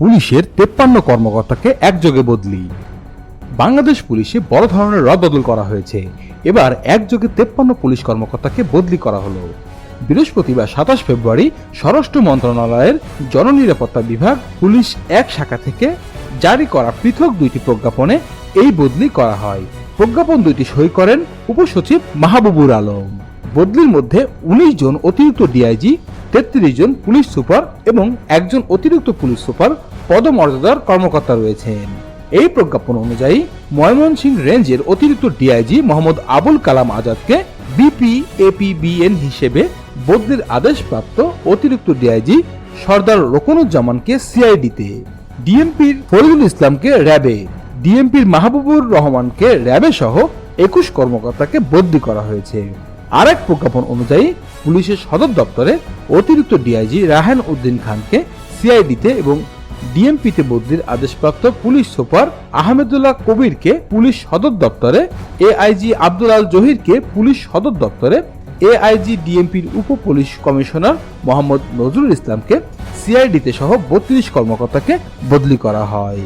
পুলিশের তেপ্পান্ন কর্মকর্তাকে একযোগে বদলি। বাংলাদেশ পুলিশে বড় ধরনের রদবদল করা হয়েছে। এবার একযোগে তেপ্পান্ন পুলিশ কর্মকর্তাকে বদলি করা হলো। বৃহস্পতিবার সাতাশ ফেব্রুয়ারি স্বরাষ্ট্র মন্ত্রণালয়ের জননিরাপত্তা বিভাগ পুলিশ এক শাখা থেকে জারি করা পৃথক দুইটি প্রজ্ঞাপনে এই বদলি করা হয়। প্রজ্ঞাপন দুইটি সই করেন উপসচিব মাহবুবুর আলম। বদলির মধ্যে উনিশ জন অতিরিক্ত ডিআইজি তেত্রিশ জন পুলিশ সুপার এবং একজন অতিরিক্ত পুলিশ সুপার পদমর্যাদার কর্মকর্তা রয়েছেন। এই প্রজ্ঞাপন অনুযায়ী ময়মনসিংহ রেঞ্জের অতিরিক্ত ডিআইজি মোহাম্মদ আবুল কালাম আজাদকে বিপি, এপিবিএন হিসেবে বদলির আদেশপ্রাপ্ত অতিরিক্ত ডিআইজি সর্দার রোকনুজ্জামানকে সিআইডিতে, ডিএমপির ফরিদুল ইসলামকে র্যাবে, ডিএমপির মাহবুবুর রহমানকে র্যাবে সহ একুশ কর্মকর্তাকে বদলি করা হয়েছে। আরেক প্রজ্ঞাপন অনুযায়ী পুলিশের সদর দপ্তরে অতিরিক্ত ডিআইজি রাহান উদ্দিন খানকে সিআইডিতে এবং ডিএমপিতে বদলির আদেশপ্রাপ্ত পুলিশ সুপার আহমেদুল্লাহ কবিরকে পুলিশ সদর দপ্তরে এআইজি আব্দুল আল জহিরকে পুলিশ সদর দপ্তরে এআইজি ডিএমপির উপ পুলিশ কমিশনার মোহাম্মদ নজরুল ইসলামকে সিআইডিতে সহ বত্রিশ কর্মকর্তাকে বদলি করা হয়।